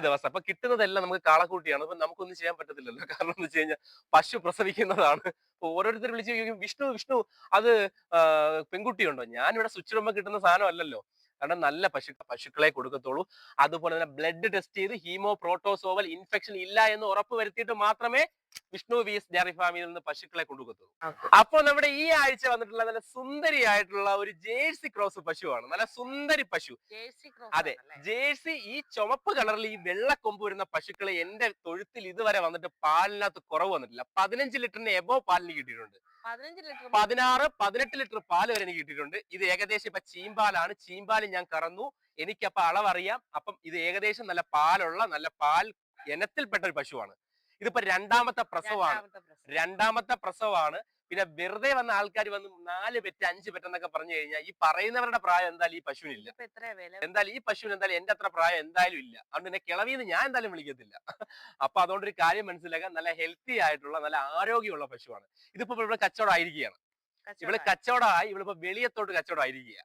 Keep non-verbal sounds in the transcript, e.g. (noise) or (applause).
ദിവസം. അപ്പൊ കിട്ടുന്നതെല്ലാം നമുക്ക് കാളക്കൂട്ടിയാണ്. അപ്പൊ നമുക്കൊന്നും ചെയ്യാൻ പറ്റത്തില്ലല്ലോ. (laughs) കാരണം എന്ന് വെച്ച് കഴിഞ്ഞാൽ പശു പ്രസവിക്കുന്നതാണ്. ഓരോരുത്തർ വിളിച്ച് ചോദിക്കും വിഷ്ണു വിഷ്ണു അത് പെൺകുട്ടിയുണ്ടോ? ഞാൻ ഇവിടെ സ്വിച്ച് റൂമ കിട്ടുന്ന സാധനം അല്ലല്ലോ. കാരണം നല്ല പശു പശുക്കളെ കൊടുക്കത്തുള്ളൂ. അതുപോലെ തന്നെ ബ്ലഡ് ടെസ്റ്റ് ചെയ്ത് ഹീമോ പ്രോട്ടോസോവൽ ഇൻഫെക്ഷൻ ഇല്ല എന്ന് ഉറപ്പ് വരുത്തിയിട്ട് മാത്രമേ വിഷ്ണു വി എസ് ഡയറി ഫാമിൽ നിന്ന് പശുക്കളെ കൊണ്ടുപോകത്തുള്ളൂ. അപ്പോൾ നമ്മുടെ ഈ ആഴ്ച വന്നിട്ടുള്ള നല്ല സുന്ദരിയായിട്ടുള്ള ഒരു ജേഴ്സി ക്രോസ് പശുവാണ്. നല്ല സുന്ദരി പശു. അതെ ജേഴ്സി ഈ ചുമപ്പ് കളറിൽ ഈ വെള്ള കൊമ്പ് വരുന്ന പശുക്കളെ എന്റെ തൊഴുത്തിൽ ഇതുവരെ വന്നിട്ട് പാലിനകത്ത് കുറവ് വന്നിട്ടില്ല. പതിനഞ്ച് ലിറ്ററിന് എബോ പാലിന് കിട്ടിയിട്ടുണ്ട്. പതിനാറ് പതിനെട്ട് ലിറ്റർ പാൽ വരെ എനിക്ക് കിട്ടിയിട്ടുണ്ട്. ഇത് ഏകദേശം ഇപ്പൊ ചീമ്പാലാണ്. ചീമ്പാൽ ഞാൻ കറന്നു. എനിക്കപ്പൊ അളവറിയാം. അപ്പം ഇത് ഏകദേശം നല്ല പാലുള്ള നല്ല പാൽ ഇനത്തിൽപ്പെട്ട ഒരു പശുവാണ്. ഇതിപ്പോ രണ്ടാമത്തെ പ്രസവമാണ് രണ്ടാമത്തെ പ്രസവമാണ് പിന്നെ വെറുതെ വന്ന ആൾക്കാർ വന്ന് നാല് പെറ്റ് അഞ്ച് പെറ്റ് എന്നൊക്കെ പറഞ്ഞു കഴിഞ്ഞാൽ ഈ പറയുന്നവരുടെ പ്രായം എന്തായാലും ഈ പശുവിനില്ല. എന്തായാലും ഈ പശുവിന് എന്തായാലും എന്റെ അത്ര പ്രായം എന്തായാലും ഇല്ല. അതുകൊണ്ട് എന്നെ കിളവിന്ന് ഞാൻ എന്തായാലും വിളിക്കത്തില്ല. അപ്പൊ അതുകൊണ്ട് ഒരു കാര്യം മനസ്സിലാക്കാൻ നല്ല ഹെൽത്തി ആയിട്ടുള്ള നല്ല ആരോഗ്യമുള്ള പശുവാണ്. ഇതിപ്പോ ഇവിടെ കച്ചവടം ആയിരിക്കുകയാണ്. ഇവിടെ കച്ചവടമായി ഇവിടെ ഇപ്പൊ വെളിയത്തോട്ട് കച്ചവടം ആയിരിക്കുക